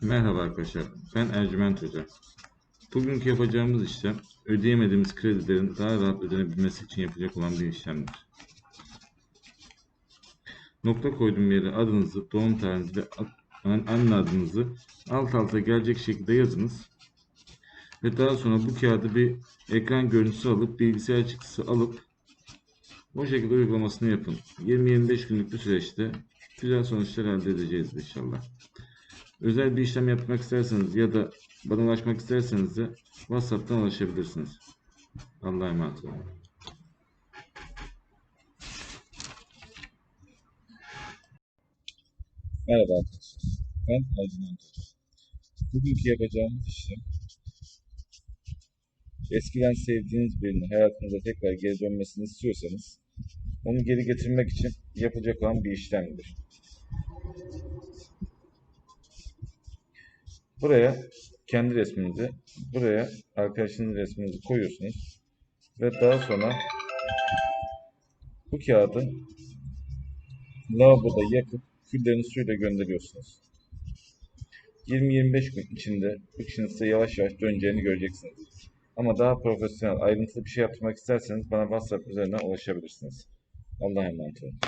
Merhaba arkadaşlar, ben Ercüment Hoca. Bugünkü yapacağımız işlem, ödeyemediğimiz kredilerin daha rahat ödenebilmesi için yapacak olan bir işlemdir. Nokta koyduğum yere adınızı, doğum tarihinizi ve an- anne adınızı alt alta gelecek şekilde yazınız. Ve daha sonra bu kağıdı bir ekran görüntüsü alıp, bilgisayar çıktısı alıp o şekilde uygulamasını yapın. 20-25 günlük bir süreçte güzel sonuçlar elde edeceğiz inşallah. Özel bir işlem yapmak isterseniz ya da bana ulaşmak isterseniz de WhatsApp'tan ulaşabilirsiniz. Allah'a emanet olun. Merhaba. Ben Ercüment Hoca. Bugünkü yapacağımız işlem eskiden sevdiğiniz birinin hayatınıza tekrar geri dönmesini istiyorsanız onu geri getirmek için yapılacak olan bir işlemdir. Buraya kendi resminizi, buraya arkadaşınızın resminizi koyuyorsunuz ve daha sonra bu kağıdı lavaboda yakıp küllerini suyla gönderiyorsunuz. 20-25 gün içinde bu işin size yavaş yavaş döneceğini göreceksiniz. Ama daha profesyonel, ayrıntılı bir şey yaptırmak isterseniz bana WhatsApp üzerinden ulaşabilirsiniz. Allah'a emanet olun.